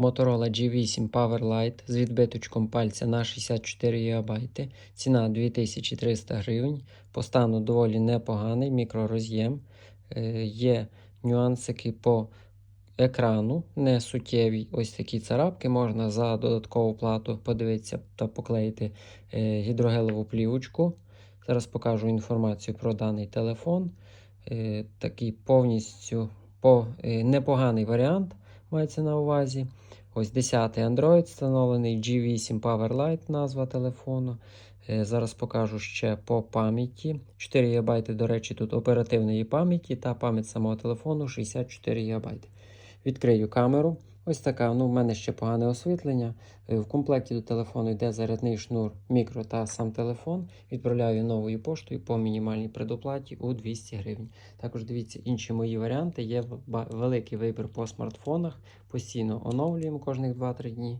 Motorola G8 Powerlite з відбиточком пальця на 64 ГБ. Ціна 2300 гривень. По стану доволі непоганий, мікророз'єм. Е, Є нюансики по екрану, не суттєві. Ось такі царапки. Можна за додаткову плату подивитися та поклеїти е, гідрогелеву плівочку. Зараз покажу інформацію про даний телефон. Е, Такий повністю по, е, непоганий варіант мається на увазі. Ось 10 Android встановлений, G8 Powerlite назва телефону. Е, Зараз покажу ще по пам'яті. 4 ГБ, до речі, тут оперативної пам'яті та пам'ять самого телефону 64 ГБ. Відкрию камеру. Ось така. Ну, в мене ще погане освітлення. Е, В комплекті до телефону йде зарядний шнур, мікро та сам телефон. Відправляю новою поштою по мінімальній предоплаті у 200 гривень. Також дивіться інші мої варіанти. Є великий вибір по смартфонах. Постійно оновлюємо кожних 2-3 дні.